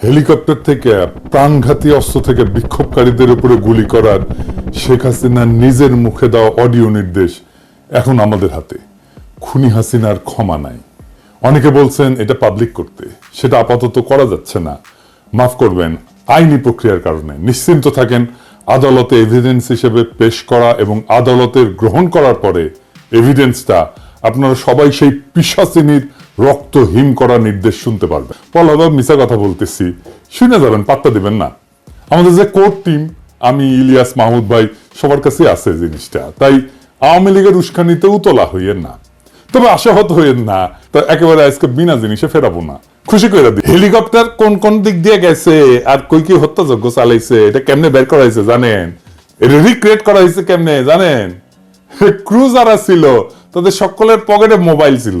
Helicopter থেকে প্রাণঘাতী অস্ত্র থেকে বিক্ষোভকারীদের উপরে গুলি করার শেখ হাসিনার নিজের মুখে দেওয়া অডিও নির্দেশ এখন আমাদের হাতে। খুনি হাসিনার ক্ষমা নাই। অনেকে বলছেন এটা পাবলিক করতে। সেটা আপাতত করা যাচ্ছে না। মাফ করবেন, আইনি প্রক্রিয়ার কারণে। নিশ্চিন্ত থাকেন, আদালতে এভিডেন্স হিসেবে পেশ করা এবং আদালতের গ্রহণ করার পরে এভিডেন্সটা আপনারা সবাই সেই পিসাচিনীর রক্ত হিম করার নির্দেশ শুনতে পারবেন পলাবা মিশা কথা বলতেছি। শুনে যাবেন, পাত্তা দিবেন না। আমাদের যে কোর্ট টিম, আমি, ইলিয়াস, মাহমুদ ভাই, সবার কাছে আছে জিনিসটা। তাই আওয়ামী লীগের উস্কানিতেও তোলা হইয়েন না। তবে আশাহত হইয়েন না। তো একেবারে আজকে বিনা জিনিসে ফেরাবো না। খুশি করে দিই হেলিকপ্টার কোন কোন দিক দিয়ে গেছে? আর কই কি হত্যাযজ্ঞ চালাইছে? এটা কেমনে বের করা হয়েছে জানেন? এটা রিক্রিয়েট করা হয়েছে কেমনে জানেন? ক্রু যারা ছিল। তাদের সকলের পকেটে মোবাইল ছিল।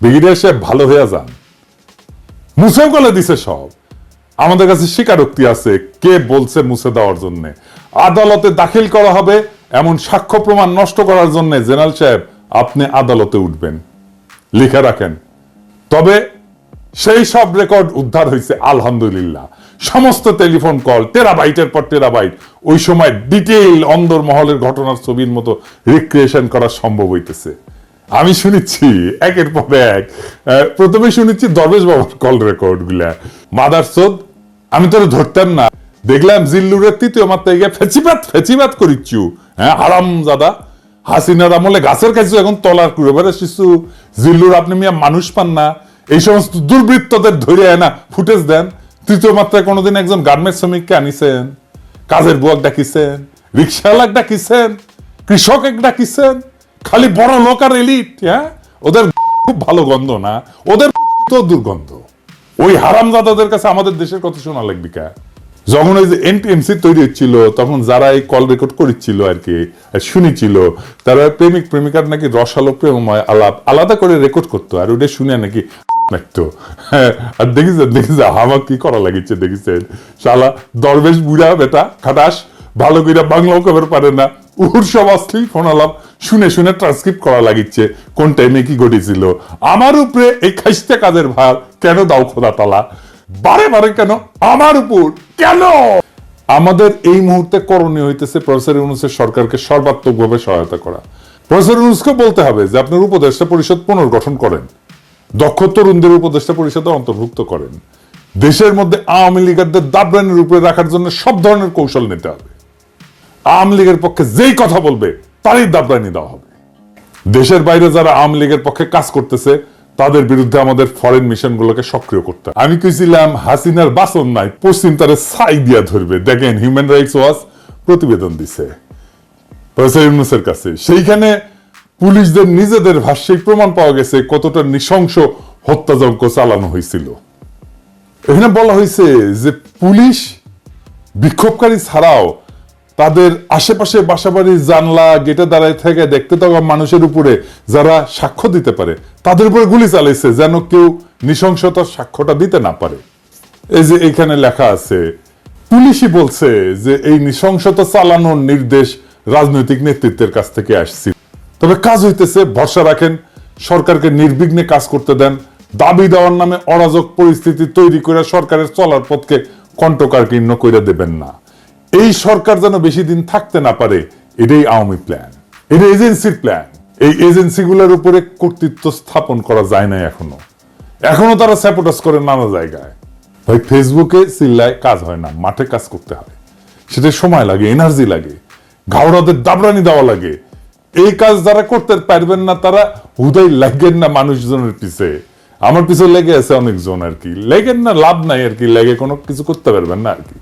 ব্রিগেডিয়ার সাহেব ভালো হয়ে যান। মুছেও গলে দিছে সব। আমাদের কাছে স্বীকারোক্তি আছে, কে বলছে মুছে দেওয়ার জন্য। আদালতে দাখিল করা হবে এমন সাক্ষ্য প্রমাণ নষ্ট করার জন্য। জেনারেল সাহেব, আপনি আদালতে উঠবেন। লিখে রাখেন। তবে সেই সব রেকর্ড উদ্ধার হয়েছে আলহামদুলিল্লাহ। সমস্ত টেলিফোন কল, টেরাবাইটের পর টেরাবাইট, ওই সময় ডিটেইল অন্দর মহলের ঘটনার ছবির মতো রিক্রিয়েশন করা সম্ভব হইতেছে। আমি শুনেছি, একের পর এক। প্রথমে শুনেছি দরবেশ বাবার কল রেকর্ডগুলা। মাদার সোদ আমি তোর ধরতাম না। দেখলাম জিল্লুরের তৃতীয় মাত্রায় গিয়ে ফেচিবাত ফেচিবাত করিচ্ছু। হ্যাঁ হারাম দাদা হাসিনার আমলে গাছের কাছে এখন তলার করে বেড়ে শিশু জিল্লুর আপনি মিয়া মানুষ পান না। এই সমস্ত দুর্বৃত্তদের ধরে না, ফুটেজ দেন। তৃতীয় মাত্রায় কোনোদিন একজন গার্মেন্টস শ্রমিককে আনিছেন। কাজের বুয়াক ডাকিছেন। রিক্সাওয়ালাক ডাকিছেন। কৃষক এক ডাকিছেন। খালি বড় লোক আর এলিট হ্যাঁ? ওদের খুব ভালো গন্ধ না। ওদের তো দুর্গন্ধ। ওই হারামজাদাদের কাছে আমাদের দেশের কথা শোনা লাগবে কা? যখন ওই যে এনটিএমসি তৈরি হচ্ছিল তখন যারা এই কল রেকর্ড করেছিল আর কি শুনেছিল তারা প্রেমিক প্রেমিকার নাকি রসালো প্রেমময় আলাপ আলাদা করে রেকর্ড করতো আর ওটা শুনে নাকি হ্যাঁ, আর দেখিছেন দেখিছে আমার কি করা লাগিছে দেখিছেন শালা দরবেশ বুড়া বেটা খাটাস। ভালো করে বাংলাও কবে পারে না। উহুর সব অশ্লীল ফোন আলাপ শুনে শুনে ট্রান্সক্রিপ্ট করা লাগিচ্ছে। কোন টাইমে কি ঘটেছিল? আমার উপরে এই খাইস্তে কাজের ভার কেন দাও খোদা তালা বারে বারে কেন? আমার উপর কেন? আমাদের এই মুহূর্তে করণীয় হইতেছে প্রফেসর ইউনুসের সরকারকে সর্বাত্মকভাবে সহায়তা করা। প্রফেসর ইউনুসকে বলতে হবে যে আপনার উপদেষ্টা পরিষদ পুনর্গঠন করেন। দক্ষ তরুণদের উপদেষ্টা পরিষদে অন্তর্ভুক্ত করেন। দেশের মধ্যে আওয়ামী লীগারদের দাবরানির উপরে রাখার জন্য সব ধরনের কৌশল নিতে হবে। আওয়ামী লীগের পক্ষে যেই কথা বলবে, তারই দাবরানি দেওয়া হবে। দেশের বাইরে যারা আওয়ামী লীগের পক্ষে কাজ করতেছে, তাদের বিরুদ্ধে আমাদের ফরেন মিশন গুলোকে সক্রিয় করতে। আমি কইছিলাম, হাসিনার বাসন নাই, পশ্চিম তারে ছাই দিয়া ধরবে। দেখেন হিউম্যান রাইটস ওয়াচ প্রতিবেদন দিছে। ইউনুসের কাছে। সেইখানে পুলিশদের নিজেদের ভাষ্যেই প্রমাণ পাওয়া গেছে, কতটা নৃশংস হত্যাযজ্ঞ চালানো হয়েছিল। এখানে বলা হয়েছে যে, পুলিশ বিক্ষোভকারী ছাড়াও তাদের আশেপাশে বাসাবাড়ির জানলা গেটে দাঁড়ায় থেকে দেখতে থাকা মানুষের উপরে যারা সাক্ষ্য দিতে পারে, তাদের উপরে গুলি চালাইছে যেন কেউ নৃশংসতার সাক্ষ্যটা দিতে না পারে। এই যে এখানে লেখা আছে, পুলিশই বলছে যে এই নৃশংসতা চালানোর নির্দেশ রাজনৈতিক নেতৃত্বের কাছ থেকে আসছে তবে কাজ হইতেছে ভরসা রাখেন, সরকারকে নির্বিঘ্নে কাজ করতে দেন, দাবি দেওয়ার নামে অরাজক পরিস্থিতি তৈরি করে সরকারের চলার পথকে কণ্ঠকারকীর্ণ করে দেবেন না। এই সরকার যেন বেশি দিন থাকতে না পারে, এটাই আওয়ামী প্ল্যান এটা এজেন্সির প্ল্যান এই এজেন্সিগুলোর উপরে কর্তৃত্ব স্থাপন করা যায় না এখনও। এখনও তারা স্যাপোটাস করে নানা জায়গায়। ভাই ফেসবুকে চিল্লায় কাজ হয় না, মাঠে কাজ করতে হয়। সেটা সময় লাগে এনার্জি লাগে। ঘাওড়াদের দাবরানি দেওয়া লাগে। এই কাজ যারা করতে পারবেন না, তারা হুদাই লাগেন না মানুষজনের পিছে। আমার পিছে লেগে আছে অনেকজন আর কি। লেগেন না, লাভ নাই আর কি। লেগে কোনো কিছু করতে পারবেন না আর কি।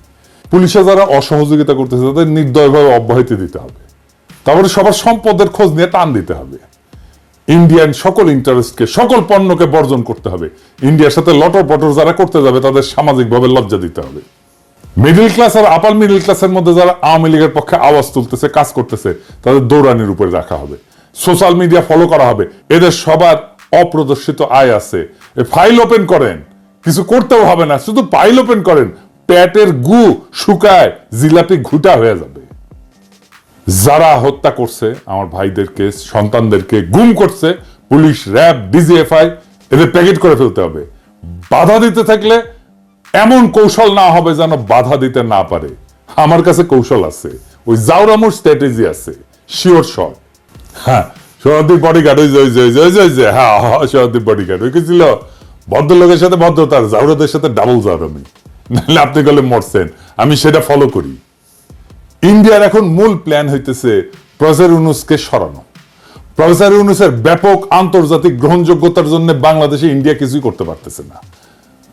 পুলিশে যারা অসহযোগিতা করতেছে, তাদের নির্দয়ভাবে অব্যাহতি দিতে হবে। তারপরে সবার সম্পদের খোঁজ নিয়ে টান দিতে হবে। ইন্ডিয়ান সকল ইন্টারেস্টকে সকল পণ্যকে বর্জন করতে হবে। ইন্ডিয়ার সাথে লটর পটর যারা করতে যাবে, তাদের সামাজিকভাবে লজ্জা দিতে হবে। মিডল ক্লাস আর আপার মিডল ক্লাসের মধ্যে যারা আওয়ামী লীগের পক্ষে আওয়াজ তুলতেছে, কাজ করতেছে, তাদের দৌড়ানির উপরে রাখা হবে। সোশ্যাল মিডিয়া ফলো করা হবে। এদের সবার অপ্রদর্শিত আয় আছে। ফাইল ওপেন করেন। কিছু করতেও হবে না, শুধু ফাইল ওপেন করেন। পেটের গু শুকায়, জিলাপি ঘুটা হয়ে যাবে। যারা হত্যা করছে, আমার ভাইদেরকে, সন্তানদেরকে, গুম করছে, পুলিশ, র্যাব, ডিজিএফআই, এদের প্যাকেট করে ফেলতে হবে। বাধা দিতে থাকলে এমন কৌশল না হবে যেন বাধা দিতে না পারে। আমার কাছে কৌশল আছে। ওই জাউরামুর স্ট্র্যাটেজি আছে। শিওর শট হ্যাঁ সৌরদীপ বডিগার্ড ওই যে ওই যে ওই যে ওই যে ওই যে হ্যাঁ সৌরদীপ বডিগার্ড ওই কি ছিল? ভদ্রলোকের সাথে ভদ্রতার জাউরাদের সাথে ডাবল জাউরামি নাহলে আপনি গেলে মরছেন। আমি সেটা ফলো করি। ইন্ডিয়ার এখন মূল প্ল্যান হইতেছে প্রফেসর ইউনুসকে সরানো। প্রফেসর ইউনুসের ব্যাপক আন্তর্জাতিক গ্রহণযোগ্যতার জন্য বাংলাদেশে ইন্ডিয়া কিছুই করতে পারতেছে না।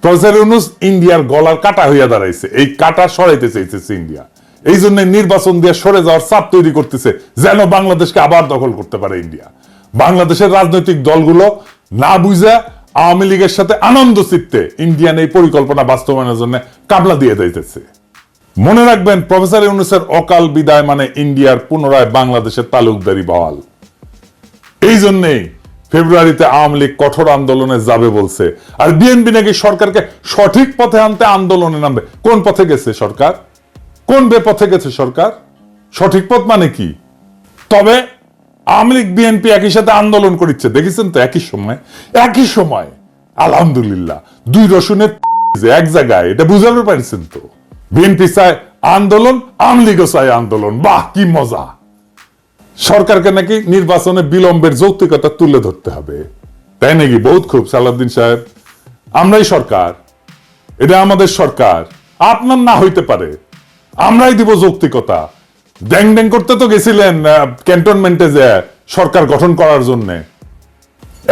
প্রফেসর ইউনুস ইন্ডিয়ার গলার কাটা হইয়া দাঁড়াইছে। এই কাটা সরাইতে চাইতেছে ইন্ডিয়া। এই জন্য নির্বাচন দিয়ে সরে যাওয়ার চাপ তৈরি করতেছে যেন বাংলাদেশকে আবার দখল করতে পারে ইন্ডিয়া। বাংলাদেশের রাজনৈতিক দলগুলো না বুঝে আওয়ামী লীগের সাথে আনন্দ চিত্তে ইন্ডিয়ান এই পরিকল্পনা বাস্তবায়নের জন্য কাবলা দিয়ে দিতেছে মনে রাখবেন, প্রফেসর ইউনুসের অকাল বিদায় মানে ইন্ডিয়ার পুনরায় বাংলাদেশের তালুকদারি বহাল। এই জন্যেই ফেব্রুয়ারিতে আওয়ামী লীগ কঠোর আন্দোলনে যাবে বলছে। আর বিএনপি নাকি সরকারকে সঠিক পথে আনতে আন্দোলনে নামবে। কোন পথে গেছে সরকার? কোন বেপথে গেছে সরকার? সঠিক পথ মানে কি? তবে আওয়ামী লীগ, বিএনপি একই সাথে আন্দোলন করিচ্ছে। দেখেছেন তো, একই সময় একই সময়, আলহামদুলিল্লাহ, দুই রসুনের এক জায়গায়, এটা বুঝাতে পারছেন তো। বিএনপি চায় আন্দোলন, আওয়ামী লীগও চায় আন্দোলন। বাহ, কি মজা! সরকারকে নাকি নির্বাচনে বিলম্বের যৌক্তিকতা তুলে ধরতে হবে। তাই নাকি বহুত খুব, সালাউদ্দিন সাহেব? আমরাই সরকার। এটা আমাদের সরকার। আপনার না হইতে পারে। আমরাই দিব যৌক্তিকতা। ড্যাং ড্যাং করতে তো গেছিলেন ক্যান্টনমেন্টে যে সরকার গঠন করার জন্য।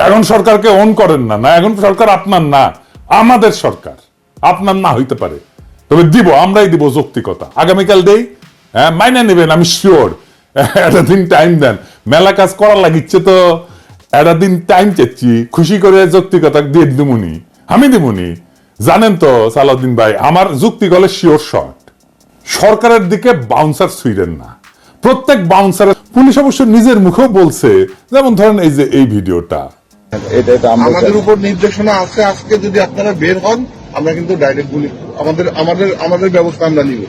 এখন সরকারকে অন করেন না না, এখন সরকার আপনার না, আমাদের সরকার, আপনার না হইতে পারে। তবে দিব, আমরাই দিব যৌক্তিকতা। আগামীকাল দেই হ্যাঁ মাইনে নেবেন, আমি শিওর একটা দিন টাইম দেন। মেলা কাজ করার লাগিচ্ছে তো, একটা দিন টাইম চাচ্ছি, খুশি করে যৌক্তিকতা দিয়ে দিমুনি। আমি দিমুনি। জানেন তো, সালাউদ্দিন ভাই, আমার যুক্তি গলে শিওর শট সরকারের দিকে বাউন্সার ছুঁড়েন না। প্রত্যেক বাউন্সার পুলিশ অবশ্য নিজের মুখেও বলছে যেমন ধরেন এই যে এই ভিডিওটা। আমাদের উপর নির্দেশনা আছে আজকে যদি আপনারা বের হন আমরা কিন্তু ডাইরেক্ট গুলি আমাদের আমাদের আমাদের ব্যবস্থা আমরা নিব।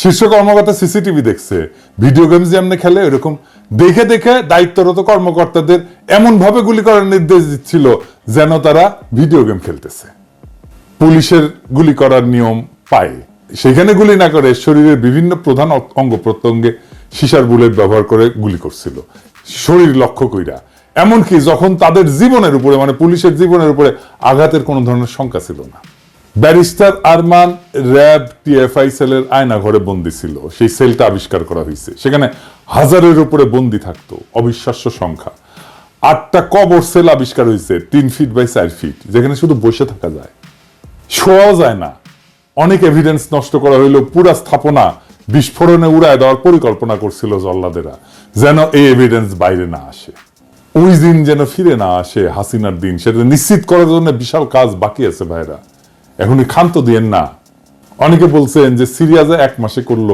শীর্ষ কর্মকর্তা সিসিটিভি দেখছে। ভিডিও গেমস যেমনি খেলে এরকম দেখে দেখে দায়িত্বরত কর্মকর্তাদের এমন ভাবে গুলি করার নির্দেশ দিচ্ছিল যেন তারা ভিডিও গেম খেলতেছে। পুলিশের গুলি করার নিয়ম পায়। সেখানে গুলি না করে শরীরের বিভিন্ন প্রধান অঙ্গ প্রত্যঙ্গে সিসার বুলেট ব্যবহার করে গুলি করছিল। শরীর লক্ষ্য কইরা। এমনকি যখন তাদের জীবনের উপরে মানে পুলিশের জীবনের উপরে আঘাতের কোনো ধরনের শঙ্কা ছিল না। ব্যারিস্টার আরমান র্যাব টিএফআই সেলের আয়না ঘরে বন্দি ছিল। সেই সেলটা আবিষ্কার করা হয়েছে। সেখানে হাজারের উপরে বন্দি থাকতো। অবিশ্বাস্য সংখ্যা। আটটা কবর সেল আবিষ্কার হয়েছে, তিন ফিট বাই চার ফিট যেখানে শুধু বসে থাকা যায়। শোয়াও যায় না। অনেক এভিডেন্স নষ্ট করা হইল পুরা স্থাপনা বিস্ফোরণে উড়ায় দেওয়ার পরিকল্পনা করছিল জল্লাদেরা, যেন এই এভিডেন্স বাইরে না আসে। ওই দিন যেন ফিরে না আসে হাসিনার দিন, সেটা নিশ্চিত করার জন্য বিশাল কাজ বাকি আছে ভাইরা। এখনই ক্ষান্ত দিয়েন না। অনেকে বলছেন যে সিরিয়াজে এক মাসে করল,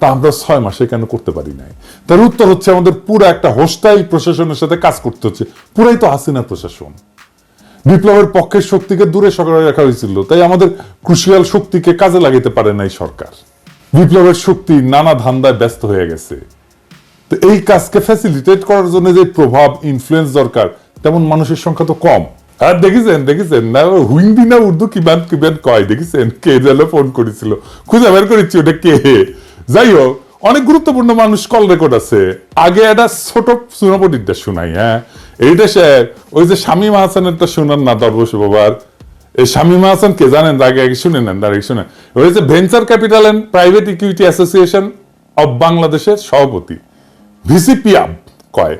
তা আমরা ছয় মাসে কেন করতে পারি নাই? তার উত্তর হচ্ছে আমাদের পুরো একটা হোস্টাইল প্রশাসনের সাথে কাজ করতে হচ্ছে। পুরাই তো হাসিনা প্রশাসন। বিপ্লবের পক্ষের শক্তিকে দূরে সরাই রাখা হয়েছিল। তাই আমাদের ক্রুশিয়াল শক্তিকে কাজে লাগাতে পারে নাই সরকার। বিপ্লবের শক্তি নানা ধান্দায় ব্যস্ত হয়ে গেছে। তো এই কাজকে ফ্যাসিলিটেট করার জন্য যে প্রভাব ইনফ্লুয়েন্স দরকার, তেমন মানুষের সংখ্যা তো কম। হ্যাঁ দেখেছেন দেখেছেন, না হুইন্দি না উর্দু কিবান কিবান কয়? দেখেছেন, কে যেন ফোন করেছিল। খুঁজে বের করেছি ওটা কে? যাই হোক, অনেক গুরুত্বপূর্ণ মানুষ কল রেকর্ড আছে। আগে একটা ছোট সুনাপটিটা শোনাই হ্যাঁ? এইটা সে ওই যে শামীম হাসানেরটা শোনান না দরবশ বাবার এই শামীম হাসান কে জানেন? আগে আগে শুনে নেন আগে শুনে ওই যে venture capital and private equity association of বাংলাদেশের সভাপতি ভিসিপিআব কয়।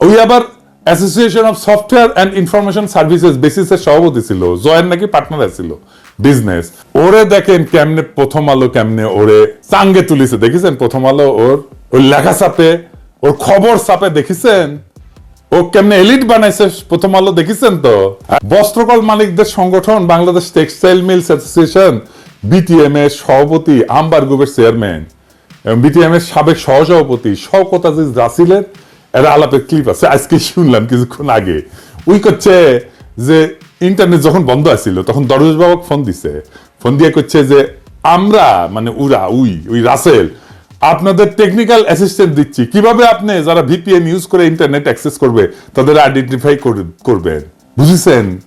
ওই আবার association of software and information services বেসিসের সভাপতি ছিল। জয়ের নাকি পার্টনার ছিল। বিজনেস ওরে দেখেন কেমনে প্রথম আলো, কেমনে ওরে চাঙ্গে তুলিছে। দেখেছেন? প্রথম আলো ওর ওর লেখা চাপে, ওর খবর চাপে, দেখেছেন? ও কেমনে এলিট বানাইছে? প্রথম আলো দেখেছেন তো? বস্ত্রকল মালিকদের সংগঠন, Bangladesh textile mills association BTM এর সভাপতি আম্বার গ্রুপের চেয়ারম্যান এবং বিটিএম এর সাবেক সহসভাপতি শওকত আজিজ রাসিলের, এরা আলাপের ক্লিপ আছে। আজকে শুনলাম কিছুক্ষণ আগে। উই করছে যে ইন্টারনেট যখন বন্ধ আছিল, তখন দরজ বাবাকে ফোন দিছে। ফোন দিয়ে করছে যে, আমরা মানে উরা উই ওই রাসেল আপনাদের টেকনিক্যাল অ্যাসিস্ট্যান্ট দিচ্ছি। কীভাবে আপনি যারা ভিপিএন ইউজ করে ইন্টারনেট অ্যাক্সেস করবে, তাদের আইডেন্টিফাই করবেন। বুঝেছেন?